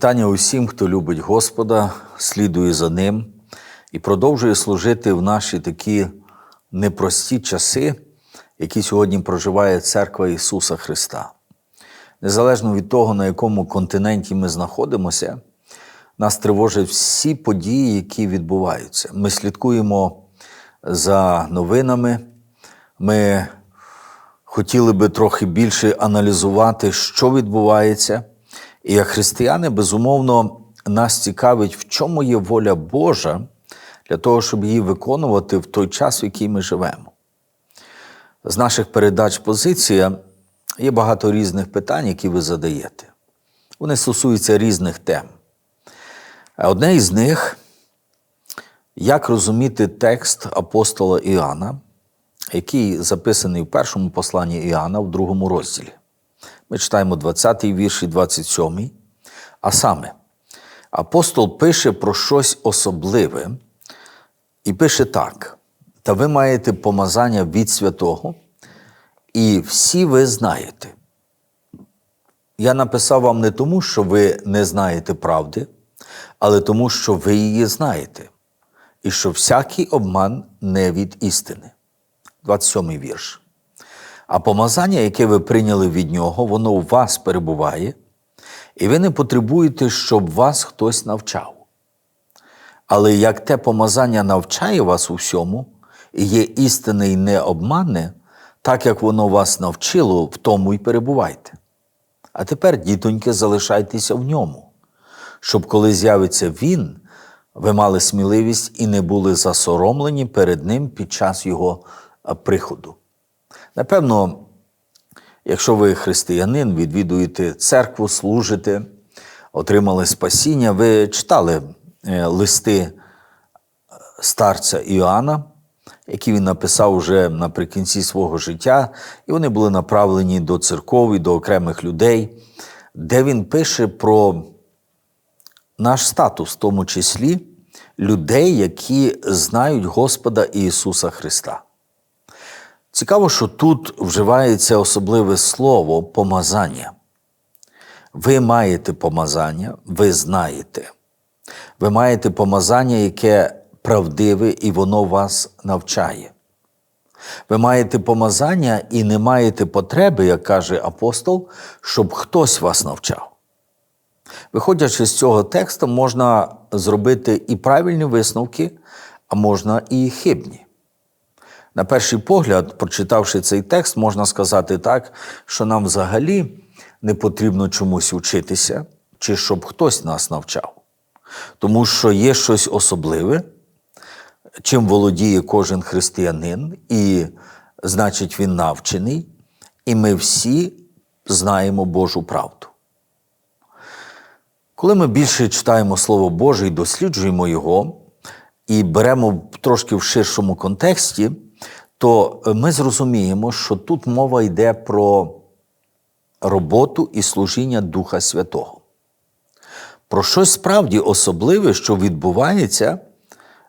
Вітання усім, хто любить Господа, слідує за Ним і продовжує служити в наші такі непрості часи, які сьогодні проживає Церква Ісуса Христа. Незалежно від того, на якому континенті ми знаходимося, нас тривожать всі події, які відбуваються. Ми слідкуємо за новинами. Ми хотіли би трохи більше аналізувати, що відбувається. І як християни, безумовно, нас цікавить, в чому є воля Божа для того, щоб її виконувати в той час, в який ми живемо. З наших передач позиція є багато різних питань, які ви задаєте. Вони стосуються різних тем. Одне із них як розуміти текст апостола Іоанна, який записаний в першому посланні Іоанна в другому розділі. Ми читаємо 20-й вірш і 27-й. А саме, апостол пише про щось особливе і пише так: та ви маєте помазання від святого, і всі ви знаєте. Я написав вам не тому, що ви не знаєте правди, але тому, що ви її знаєте, і що всякий обман не від істини. 27-й вірш. А помазання, яке ви прийняли від нього, воно у вас перебуває, і ви не потребуєте, щоб вас хтось навчав. Але як те помазання навчає вас у всьому, і є істинне і не обманне, так як воно вас навчило, в тому й перебувайте. А тепер, дітоньки, залишайтеся в ньому, щоб коли з'явиться він, ви мали сміливість і не були засоромлені перед ним під час його приходу. Напевно, якщо ви християнин, відвідуєте церкву, служите, отримали спасіння, ви читали листи старця Іоанна, які він написав уже наприкінці свого життя, і вони були направлені до церков і до окремих людей, де він пише про наш статус, в тому числі людей, які знають Господа Ісуса Христа. Цікаво, що тут вживається особливе слово помазання. Ви маєте помазання, ви знаєте. Ви маєте помазання, яке правдиве і воно вас навчає. Ви маєте помазання і не маєте потреби, як каже апостол, щоб хтось вас навчав. Виходячи з цього тексту, можна зробити і правильні висновки, а можна і хибні. На перший погляд, прочитавши цей текст, можна сказати так, що нам взагалі не потрібно чомусь вчитися, чи щоб хтось нас навчав. Тому що є щось особливе, чим володіє кожен християнин, і значить, він навчений, і ми всі знаємо Божу правду. Коли ми більше читаємо Слово Боже і досліджуємо його, і беремо трошки в ширшому контексті, то ми зрозуміємо, що тут мова йде про роботу і служіння Духа Святого. Про щось справді особливе, що відбувається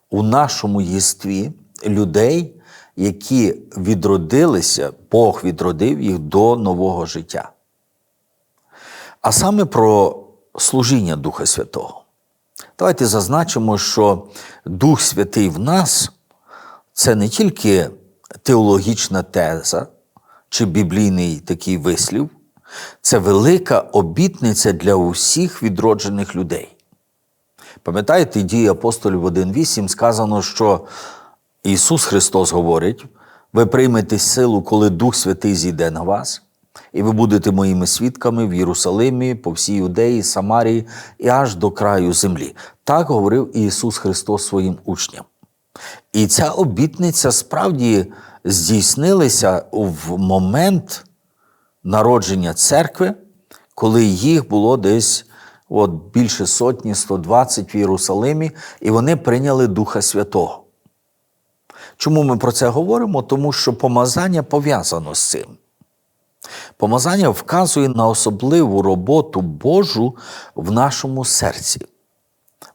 у нашому єстві людей, які відродилися, Бог відродив їх до нового життя. А саме про служіння Духа Святого. Давайте зазначимо, що Дух Святий в нас це не тільки теологічна теза чи біблійний такий вислів, це велика обітниця для усіх відроджених людей. Пам'ятаєте, дії апостолів 1.8 сказано, що Ісус Христос говорить: ви приймете силу, коли Дух Святий зійде на вас, і ви будете моїми свідками в Єрусалимі, по всій Юдеї, Самарії і аж до краю землі. Так говорив Ісус Христос своїм учням. І ця обітниця справді здійснилася в момент народження церкви, коли їх було десь от, більше сотні, 120 в Єрусалимі, і вони прийняли Духа Святого. Чому ми про це говоримо? Тому що помазання пов'язано з цим. Помазання вказує на особливу роботу Божу в нашому серці,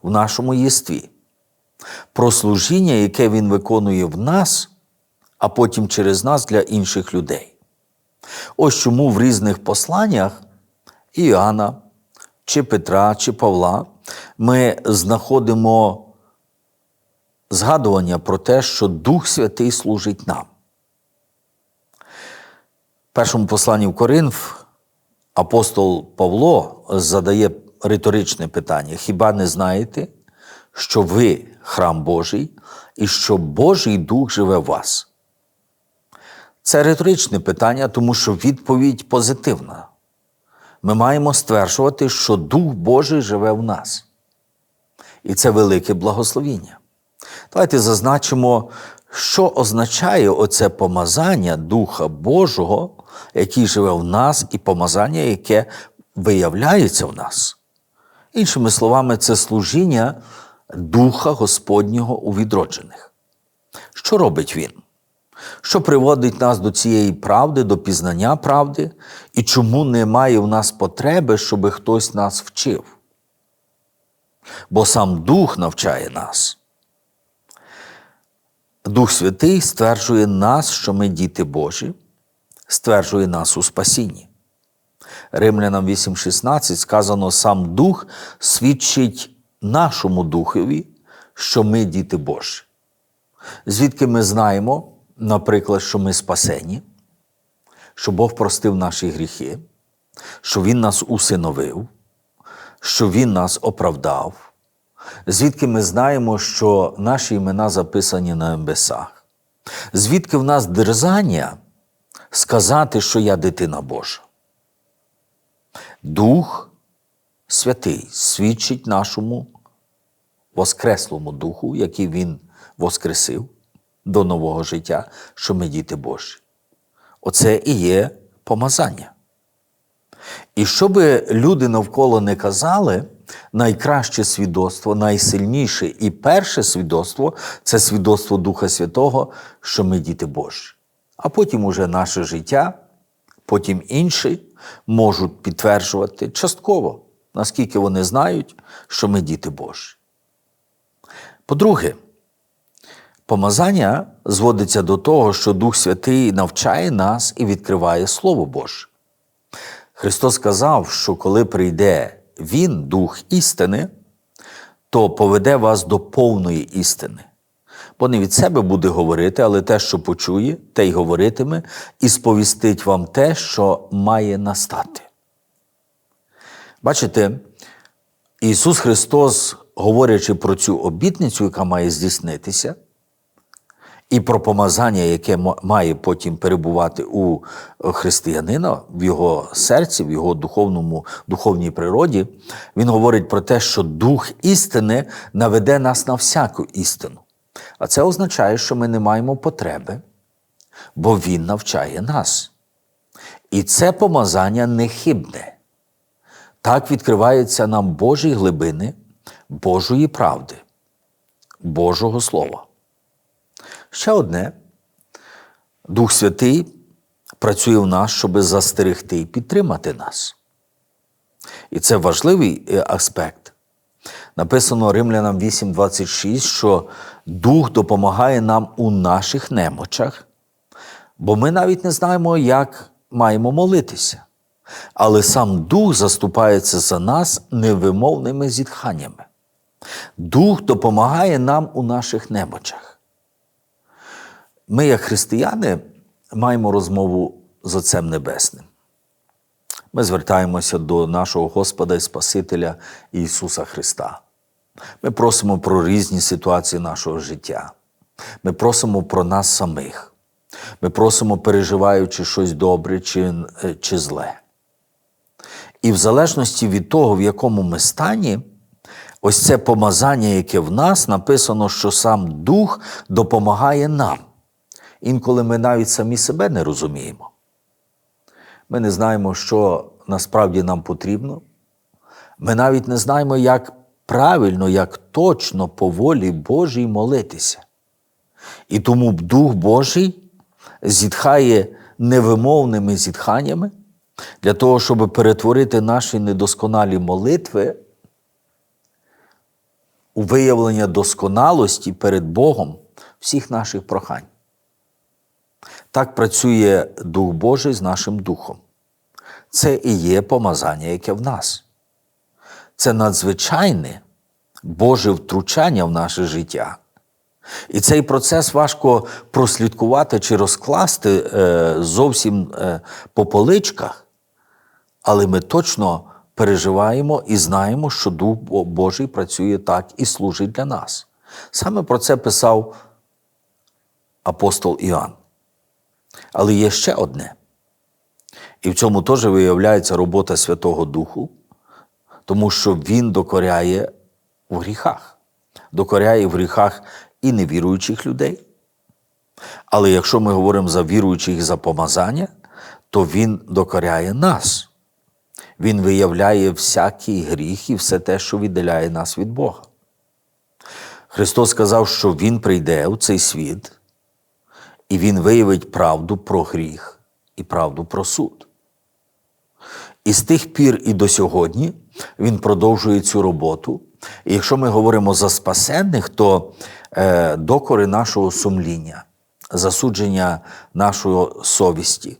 в нашому єстві, про служіння, яке Він виконує в нас, а потім через нас для інших людей. Ось чому в різних посланнях Іоанна, чи Петра, чи Павла, ми знаходимо згадування про те, що Дух Святий служить нам. В першому посланні в Коринф апостол Павло задає риторичне питання: хіба не знаєте, що ви храм Божий і що Божий Дух живе в вас? Це риторичне питання, тому що відповідь позитивна. Ми маємо стверджувати, що Дух Божий живе в нас. І це велике благословіння. Давайте зазначимо, що означає оце помазання Духа Божого, який живе в нас, і помазання, яке виявляється в нас. Іншими словами, це служіння Духа Господнього у відроджених. Що робить Він? Що приводить нас до цієї правди, до пізнання правди, і чому немає в нас потреби, щоб хтось нас вчив? Бо сам Дух навчає нас. Дух Святий стверджує нас, що ми діти Божі, стверджує нас у спасінні. Римлянам 8,16 сказано, сам Дух свідчить нашому Духові, що ми діти Божі. Звідки ми знаємо, наприклад, що ми спасені, що Бог простив наші гріхи, що Він нас усиновив, що Він нас оправдав, звідки ми знаємо, що наші імена записані на небесах, звідки в нас дерзання сказати, що я дитина Божа. Дух Святий свідчить нашому Воскреслому Духу, який Він воскресив до нового життя, що ми діти Божі. Оце і є помазання. І що би люди навколо не казали, найкраще свідоцтво, найсильніше і перше свідоцтво це свідоцтво Духа Святого, що ми діти Божі. А потім уже наше життя, потім інші можуть підтверджувати частково, наскільки вони знають, що ми діти Божі. По-друге, помазання зводиться до того, що Дух Святий навчає нас і відкриває Слово Боже. Христос сказав, що коли прийде Він, Дух істини, то поведе вас до повної істини. Бо не від себе буде говорити, але те, що почує, те й говоритиме, і сповістить вам те, що має настати. Бачите, Ісус Христос, говорячи про цю обітницю, яка має здійснитися, і про помазання, яке має потім перебувати у християнина в його серці, в його духовному, духовній природі, він говорить про те, що Дух істини наведе нас на всяку істину. А це означає, що ми не маємо потреби, бо Він навчає нас. І це помазання нехибне. Так відкриваються нам Божі глибини, Божої правди, Божого Слова. Ще одне, Дух Святий працює в нас, щоб застерегти і підтримати нас. І це важливий е, аспект. Написано Римлянам 8:26, що Дух допомагає нам у наших немочах, бо ми навіть не знаємо, як маємо молитися. Але сам Дух заступається за нас невимовними зітханнями. Дух допомагає нам у наших немочах. Ми, як християни, маємо розмову з Отцем Небесним. Ми звертаємося до нашого Господа і Спасителя Ісуса Христа. Ми просимо про різні ситуації нашого життя. Ми просимо про нас самих. Ми просимо, переживаючи щось добре чи, чи зле. І в залежності від того, в якому ми стані, ось це помазання, яке в нас, написано, що сам Дух допомагає нам. Інколи ми навіть самі себе не розуміємо. Ми не знаємо, що насправді нам потрібно. Ми навіть не знаємо, як правильно, як точно по волі Божій молитися. І тому Дух Божий зітхає невимовними зітханнями для того, щоб перетворити наші недосконалі молитви у виявлення досконалості перед Богом всіх наших прохань. Так працює Дух Божий з нашим Духом. Це і є помазання, яке в нас. це надзвичайне Боже втручання в наше життя. І цей процес важко прослідкувати чи розкласти е, зовсім е, по поличках, але ми точно переживаємо і знаємо, що Дух Божий працює так і служить для нас. Саме про це писав апостол Іоанн. Але є ще одне. І в цьому теж виявляється робота Святого Духу, тому що Він докоряє в гріхах, докоряє в гріхах і невіруючих людей. Але якщо ми говоримо за віруючих і за помазання, то Він докоряє нас. Він виявляє всякий гріх і все те, що віддаляє нас від Бога. Христос сказав, що Він прийде у цей світ, і Він виявить правду про гріх і правду про суд. І з тих пір і до сьогодні він продовжує цю роботу. І якщо ми говоримо за спасенних, то е, докори нашого сумління, засудження нашої совісті,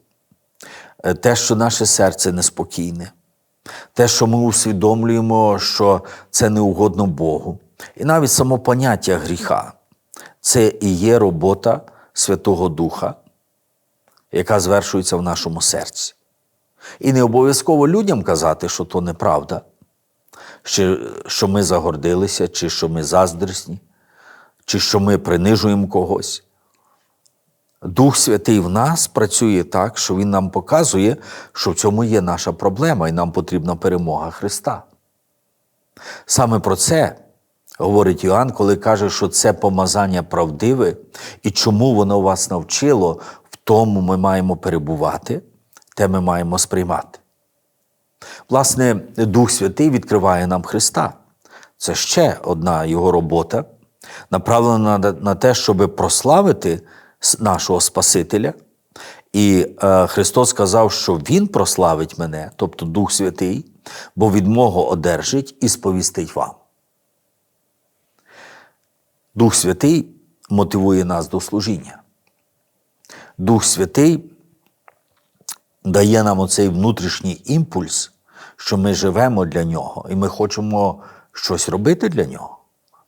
е, те, що наше серце неспокійне, те, що ми усвідомлюємо, що це не угодно Богу, і навіть само поняття гріха це і є робота Святого Духа, яка звершується в нашому серці. І не обов'язково людям казати, що то неправда, що ми загордилися, чи що ми заздрісні, чи що ми принижуємо когось. Дух Святий в нас працює так, що Він нам показує, що в цьому є наша проблема, і нам потрібна перемога Христа. Саме про це говорить Іоанн, коли каже, що це помазання правдиве, і чому воно вас навчило, в тому ми маємо перебувати, те ми маємо сприймати. Власне, Дух Святий відкриває нам Христа. Це ще одна його робота, направлена на- те, щоб прославити нашого Спасителя. І е, Христос сказав, що Він прославить мене, тобто Дух Святий, бо від мого одержить і сповістить вам. Дух Святий мотивує нас до служіння. Дух Святий дає нам оцей внутрішній імпульс, що ми живемо для нього, і ми хочемо щось робити для нього.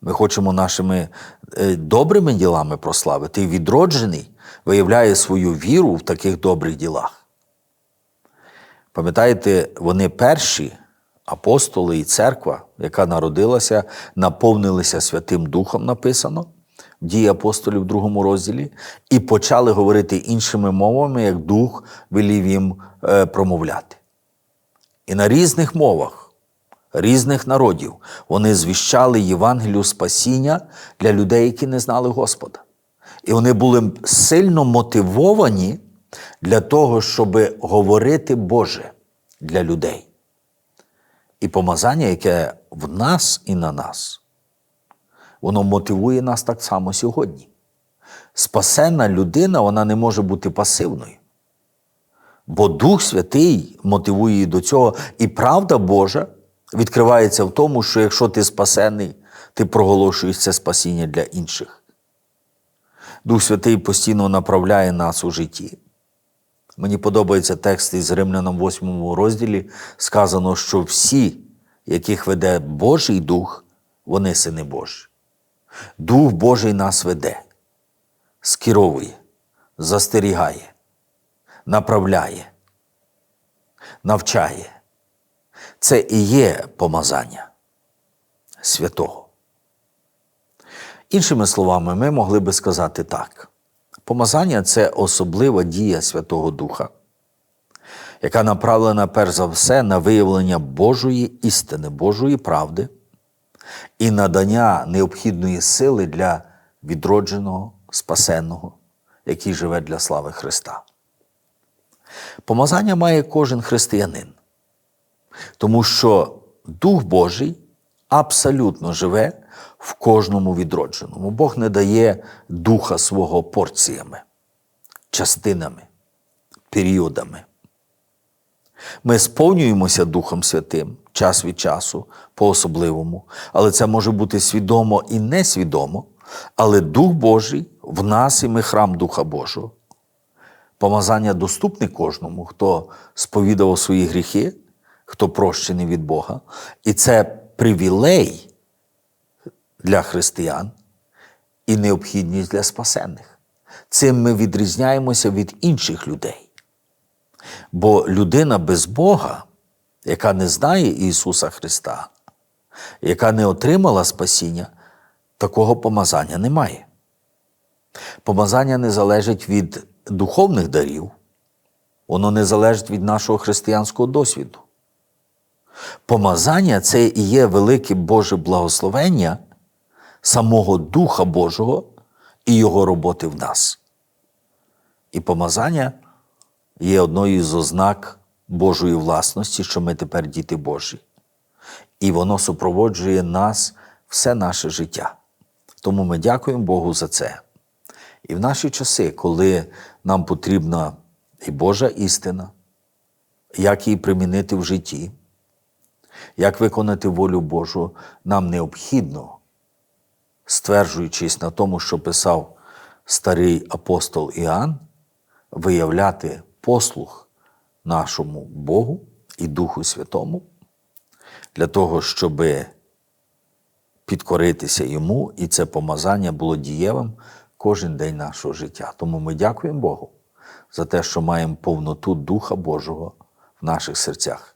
Ми хочемо нашими е, добрими ділами прославити. І відроджений виявляє свою віру в таких добрих ділах. Пам'ятаєте, вони перші апостоли і церква, яка народилася, наповнилися Святим Духом, написано в дії апостолів в другому розділі, і почали говорити іншими мовами, як Дух велів їм е, промовляти. І на різних мовах, різних народів вони звіщали Євангелію спасіння для людей, які не знали Господа. І вони були сильно мотивовані для того, щоб говорити Боже для людей. І помазання, яке в нас і на нас, воно мотивує нас так само сьогодні. Спасенна людина вона не може бути пасивною. Бо Дух Святий мотивує її до цього, і правда Божа відкривається в тому, що якщо ти спасений, ти проголошуєш це спасіння для інших. Дух Святий постійно направляє нас у житті. Мені подобається текст із Римлянам 8 розділі. Сказано, що всі, яких веде Божий Дух, вони сини Божі. Дух Божий нас веде, скеровує, застерігає, направляє, навчає. Це і є помазання святого. Іншими словами, ми могли би сказати так: помазання це особлива дія Святого Духа, яка направлена перш за все на виявлення Божої істини, Божої правди і надання необхідної сили для відродженого, спасенного, який живе для слави Христа. Помазання має кожен християнин, тому що Дух Божий абсолютно живе в кожному відродженому. Бог не дає духа свого порціями, частинами, періодами. Ми сповнюємося Духом Святим час від часу, по-особливому, але це може бути свідомо і несвідомо. Але Дух Божий в нас і ми храм Духа Божого. Помазання доступне кожному, хто сповідав свої гріхи, хто прощений від Бога. І це привілей для християн і необхідність для спасенних. Цим ми відрізняємося від інших людей. Бо людина без Бога, яка не знає Ісуса Христа, яка не отримала спасіння, такого помазання немає. Помазання не залежить від духовних дарів, воно не залежить від нашого християнського досвіду. Помазання це і є велике Боже благословення самого Духа Божого і Його роботи в нас. І помазання є одною з ознак Божої власності, що ми тепер діти Божі. І воно супроводжує нас все наше життя. Тому ми дякуємо Богу за це. І в наші часи, коли нам потрібна і Божа істина, як її примінити в житті, як виконати волю Божу, нам необхідно, стверджуючись на тому, що писав старий апостол Іоанн, виявляти послух нашому Богу і Духу Святому для того, щоб підкоритися йому, і це помазання було дієвим кожен день нашого життя. Тому ми дякуємо Богу за те, що маємо повноту Духа Божого в наших серцях.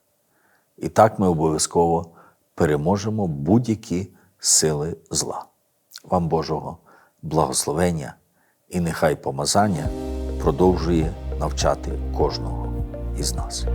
І так ми обов'язково переможемо будь-які сили зла. Вам Божого благословення і нехай помазання продовжує навчати кожного із нас.